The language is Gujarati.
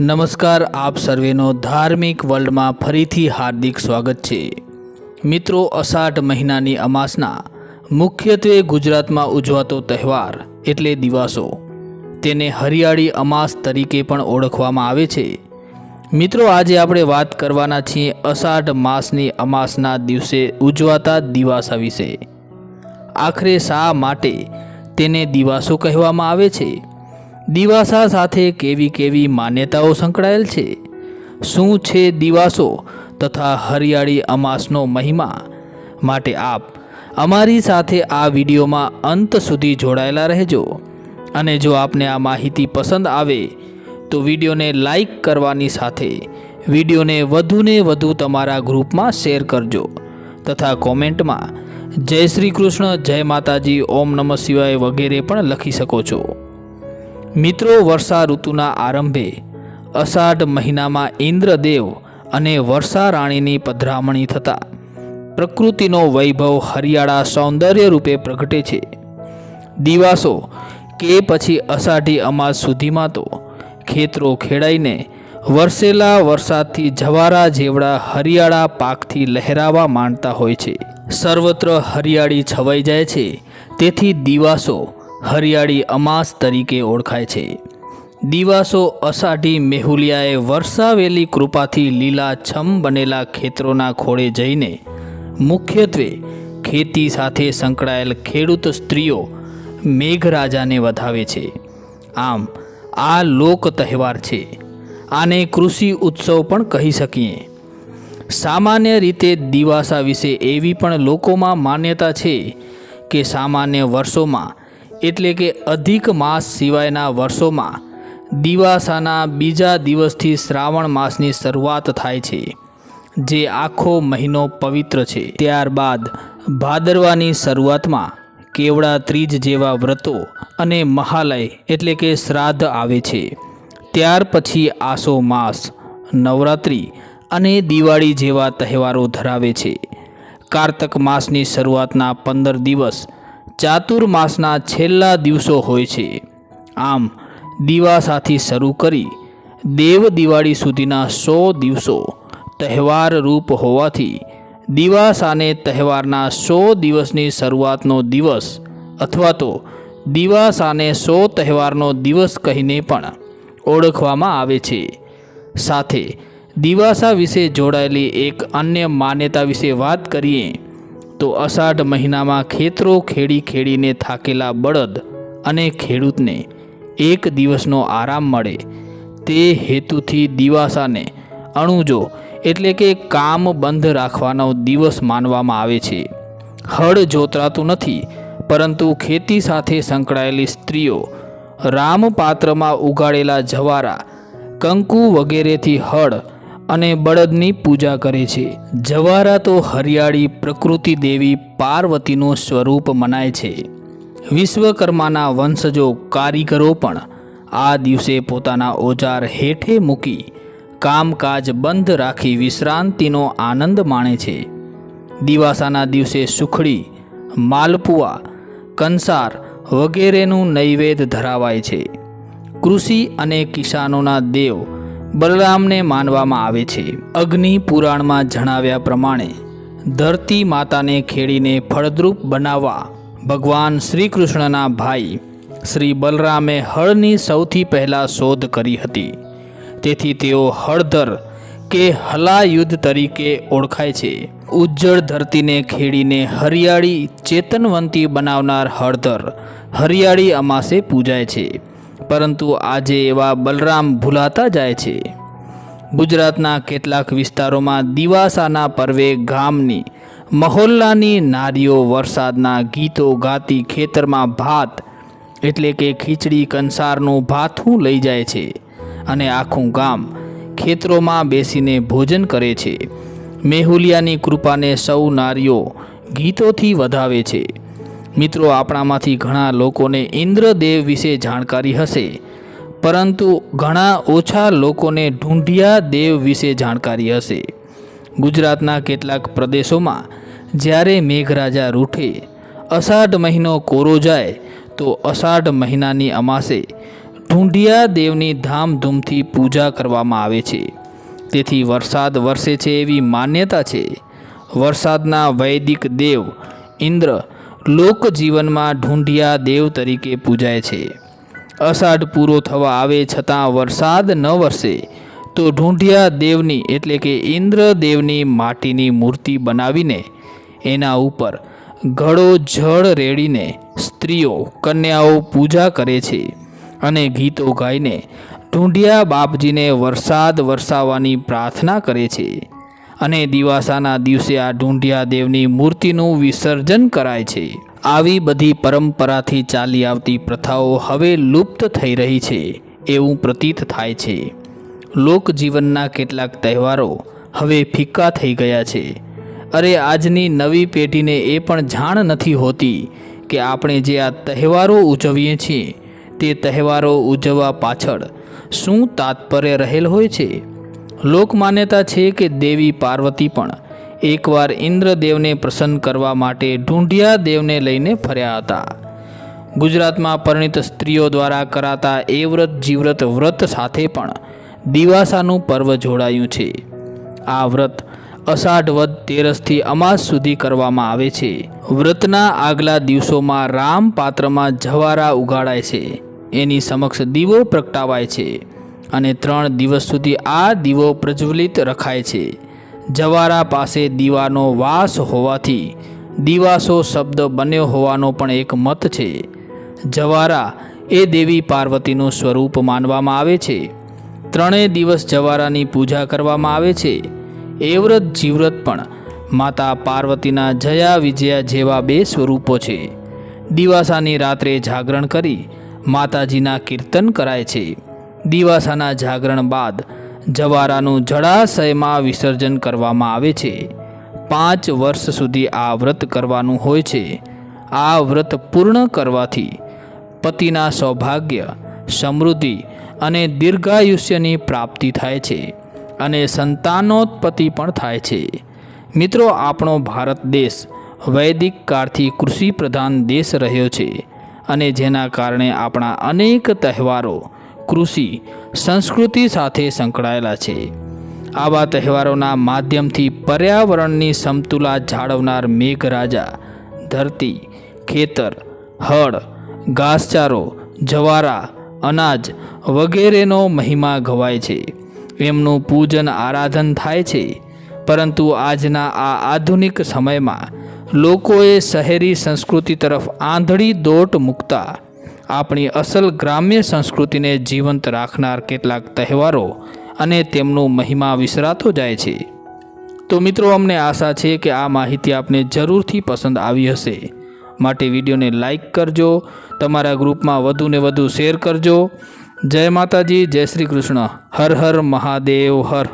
નમસ્કાર, આપ સર્વેનો ધાર્મિક વર્લ્ડમાં ફરીથી હાર્દિક સ્વાગત છે. મિત્રો, અષાઢ મહિનાની અમાસના મુખ્યત્વે ગુજરાતમાં ઉજવાતો તહેવાર એટલે દિવાસો. તેને હરિયાળી અમાસ તરીકે પણ ઓળખવામાં આવે છે. મિત્રો, આજે આપણે વાત કરવાના છીએ અષાઢ માસની અમાસના દિવસે ઉજવાતા દિવાસા વિશે. આખરે શા માટે તેને દિવાસો કહેવામાં આવે છે? દિવાસા સાથે કેવી કેવી માન્યતાઓ સંકળાયેલ છે? શું છે દિવાસો તથા હરિયાળી અમાસનો મહિમા? માટે આપ અમારી સાથે આ વિડીયોમાં અંત સુધી જોડાયેલા રહેજો. અને જો આપને આ માહિતી પસંદ આવે, તો વિડીયોને લાઈક કરવાની સાથે વિડીયોને વધુને વધુ તમારા ગ્રુપમાં શેર કરજો તથા કોમેન્ટમાં જય શ્રી કૃષ્ણ, જય માતાજી, ઓમ નમઃ શિવાય વગેરે પણ લખી શકો છો. મિત્રો, વર્ષા ઋતુના આરંભે અષાઢ મહિનામાં ઇન્દ્રદેવ અને વર્ષા રાણીની પધરામણી થતાં પ્રકૃતિનો વૈભવ હરિયાળા સૌંદર્ય રૂપે પ્રગટે છે. દિવાસો કે પછી અષાઢી અમાસ સુધીમાં તો ખેતરો ખેડાઈને વરસેલા વરસાદથી જવારા જેવડા હરિયાળા પાકથી લહેરાવા માંડતા હોય છે. સર્વત્ર હરિયાળી છવાઈ જાય છે. તેથી દિવાસો હરિયાળી અમાસ તરીકે ઓળખાય છે. દિવાસો અષાઢી મેહુલિયાએ વરસાવેલી કૃપાથી લીલા છમ બનેલા ખેતરોના ખોળે જઈને મુખ્યત્વે ખેતી સાથે સંકળાયેલ ખેડૂત સ્ત્રીઓ મેઘરાજાને વધાવે છે. આમ, આ લોક તહેવાર છે. આને કૃષિ ઉત્સવ પણ કહી શકીએ. સામાન્ય રીતે દિવાસા વિશે એવી પણ લોકોમાં માન્યતા છે કે સામાન્ય વર્ષોમાં એટલે કે અધિક માસ સિવાયના વર્ષોમાં દિવાસાના બીજા દિવસથી શ્રાવણ માસની શરૂઆત થાય છે, જે આખો મહિનો પવિત્ર છે. ત્યારબાદ ભાદરવાની શરૂઆતમાં કેવડા ત્રીજ જેવા વ્રતો અને મહાલય એટલે કે શ્રાદ્ધ આવે છે. ત્યાર પછી આસો માસ, નવરાત્રિ અને દિવાળી જેવા તહેવારો ધરાવે છે. કારતક માસની શરૂઆતના પંદર દિવસ ચાતુર્માસના છેલ્લા દિવસો હોય છે. આમ, દિવાસાથી શરૂ કરી દેવ દિવાળી સુધીના સો દિવસો તહેવાર રૂપ હોવાથી દિવાસાને તહેવારના સો દિવસની શરૂઆતનો દિવસ અથવા તો દિવાસાને સો તહેવારનો દિવસ કહીને પણ ઓળખવામાં આવે છે. સાથે દિવાસા વિશે જોડાયેલી એક અન્ય માન્યતા વિશે વાત કરીએ તો અષાઢ મહિનામાં ખેતરો ખેડી ખેડીને થાકેલા બળદ અને ખેડૂતને એક દિવસનો આરામ મળે. તે હેતુથી દિવાસાને અણુજો એટલે કે કામ બંધ રાખવાનો દિવસ માનવામાં આવે છે. હળ જોતરાતું નથી, પરંતુ ખેતી સાથે સંકળાયેલી સ્ત્રીઓ રામપાત્રમાં ઉગાડેલા જવારા, કંકુ વગેરેથી હળ અને બળદની પૂજા કરે છે. જવારા તો હરિયાળી પ્રકૃતિ દેવી પાર્વતીનું સ્વરૂપ મનાય છે. વિશ્વકર્માના વંશજો કારીગરો પણ આ દિવસે પોતાના ઓજાર હેઠે મૂકી કામકાજ બંધ રાખી વિશ્રાંતિનો આનંદ માણે છે. દિવાસાના દિવસે સુખડી, માલપુઆ, કંસાર વગેરેનું નૈવેદ્ય ધરાવાય છે. કૃષિ અને કિસાનોના દેવ બલરામને માનવામાં આવે છે. અગ્નિ પુરાણમાં જણાવ્યા પ્રમાણે, ધરતી માતાને ખેડીને ફળદ્રુપ બનાવવા ભગવાન શ્રી કૃષ્ણના ભાઈ શ્રી બલરામે હળની સૌથી પહેલાં શોધ કરી હતી. તેથી તેઓ હળધર કે હલાયુદ્ધ તરીકે ઓળખાય છે. ઉજ્જળ ધરતીને ખેડીને હરિયાળી ચેતનવંતી બનાવનાર હળધર હરિયાળી અમાસે પૂજાય છે. પરંતુ આજે એવા બલરામ ભૂલાતા જાય છે. ગુજરાતના કેટલાક વિસ્તારોમાં દિવાસાના પર્વે ગામની, મહોલ્લાની નારીઓ વરસાદના ગીતો ગાતી ખેતરમાં ભાત, એટલે કે ખીચડી કંસારનું ભાથું લઈ જાય છે અને આખું ગામ ખેતરોમાં બેસીને ભોજન કરે છે. મેહુલિયાની કૃપાને સૌ નારીઓ ગીતોથી વધાવે છે. મિત્રો, આપણામાંથી ઘણા લોકોને ઇન્દ્રદેવ વિશે જાણકારી હશે, પરંતુ ઘણા ઓછા લોકોને ઢૂંઢિયા દેવ વિશે જાણકારી હશે. ગુજરાતના કેટલાક પ્રદેશોમાં જ્યારે મેઘરાજા રૂઠે, અષાઢ મહિનો કોરો જાય, તો અષાઢ મહિનાની અમાસે ઢૂંઢિયા દેવની ધામધૂમથી પૂજા કરવામાં આવે છે. તેથી વરસાદ વરસે છે એવી માન્યતા છે. વરસાદના વૈદિક દેવ ઇન્દ્ર લોકજીવનમાં ઢૂંઢિયા દેવ તરીકે પૂજાય છે. અષાઢ પૂરો થવા આવે છતાં વરસાદ ન વરસે, તો ઢૂંઢિયા દેવની એટલે કે ઇન્દ્ર દેવની માટીની મૂર્તિ બનાવીને એના ઉપર ઘડો જળ રેડીને સ્ત્રીઓ, કન્યાઓ પૂજા કરે છે અને ગીતો ગાઈને ઢૂંઢિયા બાપજીને વરસાદ વરસાવવાની પ્રાર્થના કરે છે. અને દિવાસાના દિવસે આ ઢૂંઢિયા દેવની મૂર્તિનું વિસર્જન કરાય છે. આવી બધી પરંપરાથી ચાલી આવતી પ્રથાઓ હવે લુપ્ત થઈ રહી છે, એવું પ્રતીત થાય છે. લોકજીવનના કેટલાક તહેવારો હવે ફિક્કા થઈ ગયા છે. અરે આજની નવી પેઢીને એ પણ જાણ નથી હોતી કે આપણે જે આ તહેવારો ઉજવીએ છીએ, તે તહેવારો ઉજવવા પાછળ શું તાત્પર્ય રહેલ હોય છે? લોકમાન્યતા છે કે દેવી પાર્વતી પણ એકવાર ઇન્દ્રદેવને પ્રસન્ન કરવા માટે ઢૂંઢિયા દેવને લઈને ફર્યા હતા. ગુજરાતમાં પરિણીત સ્ત્રીઓ દ્વારા કરાતા એ વ્રત જીવ્રત વ્રત સાથે પણ દિવાસાનું પર્વ જોડાયું છે. આ વ્રત અષાઢ વદ તેરસથી અમાસ સુધી કરવામાં આવે છે. વ્રતના આગલા દિવસોમાં રામ પાત્રમાં જવારા ઉગાડાય છે. એની સમક્ષ દીવો પ્રગટાવાય છે. અને ત્રણ દિવસ સુધી આ દીવો પ્રજ્વલિત રખાય છે. જવારા પાસે દીવાનો વાસ હોવાથી દિવાસો શબ્દ બન્યો હોવાનો પણ એક મત છે. જવારા એ દેવી પાર્વતીનું સ્વરૂપ માનવામાં આવે છે. ત્રણેય દિવસ જવારાની પૂજા કરવામાં આવે છે. એવ્રત જીવ્રત પણ માતા પાર્વતીના જયા વિજયા જેવા બે સ્વરૂપો છે. દિવાસાની રાત્રે જાગરણ કરી માતાજીના કીર્તન કરાય છે. દિવાસાના જાગરણ બાદ જવારાનું જળાશયમાં વિસર્જન કરવામાં આવે છે. પાંચ વર્ષ સુધી આ વ્રત કરવાનું હોય છે. આ વ્રત પૂર્ણ કરવાથી પતિના સૌભાગ્ય, સમૃદ્ધિ અને દીર્ઘાયુષ્યની પ્રાપ્તિ થાય છે અને સંતાનોત્પત્તિ પણ થાય છે. મિત્રો, આપણો ભારત દેશ વૈદિક કાળથી કૃષિ પ્રધાન દેશ રહ્યો છે અને જેના કારણે આપણા અનેક તહેવારો કૃષિ સંસ્કૃતિ સાથે સંકળાયેલા છે. આવા તહેવારોના માધ્યમથી પર્યાવરણની સમતુલા જાળવનાર મેઘરાજા, ધરતી, ખેતર, હળ, ઘાસચારો, જવારા, અનાજ વગેરેનો મહિમા ગવાય છે. એમનું પૂજન આરાધન થાય છે. પરંતુ આજના આ આધુનિક સમયમાં લોકોએ શહેરી સંસ્કૃતિ તરફ આંધળી દોટ મૂકતા આપણી અસલ ગ્રામ્ય સંસ્કૃતિને જીવંત રાખનાર કેટલાક તહેવારો અને તેમનો મહિમા વિસરાતો જાય છે. તો મિત્રો, અમને આશા છે કે આ માહિતી આપને જરૂરથી પસંદ આવી હશે. માટે વિડીયોને લાઈક કરજો, તમારા ગ્રુપમાં વધુને વધુ શેર કરજો. જય માતાજી, જય શ્રી કૃષ્ણ. હર હર મહાદેવ, હર.